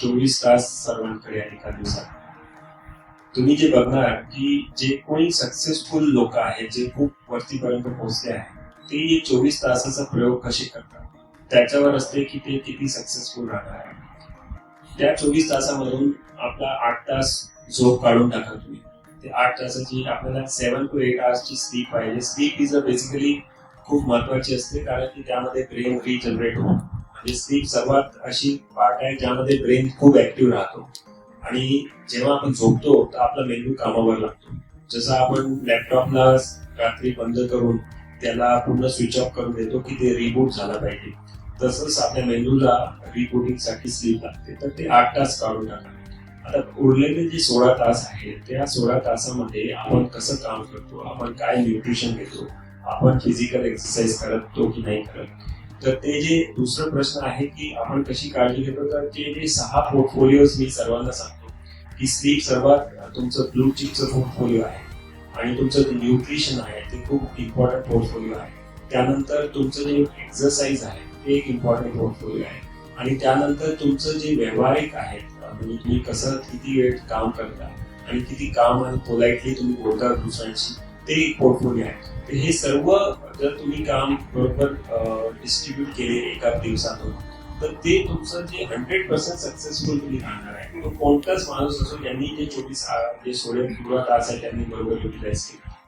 चोवीस तास सर्वांकडे आहे एका दिवसात तुम्ही जे बघणार की जे कोणी सक्सेसफुल लोक आहेत जे खूप वरतीपर्यंत पोहोचले आहेत ते चोवीस तासाचा प्रयोग कसे करतात? त्याच्यावर असते की ते किती सक्सेसफुल राहणार आहे त्या चोवीस तासामधून आपला आठ तास झोप काढून टाका तुम्ही. ते आठ तासाची आपल्याला सेवन टू एट आवर्सची स्लीप पाहिजे. स्लीप इज अ बेसिकली खूप महत्वाची असते कारण की त्यामध्ये ब्रेन रिजनरेट होतो. म्हणजे स्लीप सर्वात अशी पार्ट आहे ज्यामध्ये ब्रेन खूप ऍक्टिव्ह राहतो. आणि जेव्हा आपण झोपतो तर आपला मेंदू कामावर लागतो. जसं आपण लॅपटॉपला रात्री बंद करून त्याला पूर्ण स्विच ऑफ करून देतो की ते रिबूट झाला पाहिजे. तसंच आपल्या मेंदूला रिबोटिंगसाठी स्लीप लागते. तर ते आठ तास काढून टाका. आता उरलेले जे सोळा तास आहेत त्या सोळा तासामध्ये आपण कसं काम करतो? आपण काय न्यूट्रिशन घेतो? आपण फिजिकल एक्सरसाइज करतो की नाही करत? तर ते जे दुसरं प्रश्न आहे की आपण कशी काळजी घेतो तर ते जे सहा पोर्टफोलिओज मी सर्वांना सांगतो. की स्लीप सर्वात तुमचं ब्लू चिपचं पोर्टफोलिओ आहे आणि तुमचं जे न्यूट्रिशन आहे ते खूप इम्पॉर्टंट पोर्टफोलिओ आहे. त्यानंतर तुमचं जे एक्सरसाइज आहे ते एक इम्पॉर्टंट पोर्टफोलिओ आहे. आणि त्यानंतर तुमचं जे व्यावहारिक आहे म्हणजे तुम्ही कसं किती वेळ काम करता आणि किती काम आणि पोलाइटली तुम्ही बोलता दुसऱ्यांशी ते पोर्टफोलिओ आहे. हे सर्व जर तुम्ही काम बरोबर डिस्ट्रीब्युट केले एका दिवसातून तर ते तुमचं जे हंड्रेड पर्सेंट सक्सेसफुल तुम्ही राहणार आहे. कोणताच माणूस असो त्यांनी जे चोवीस जे सोळे पूर्ण तास आहे त्यांनी बरोबर युटिलाइज केले.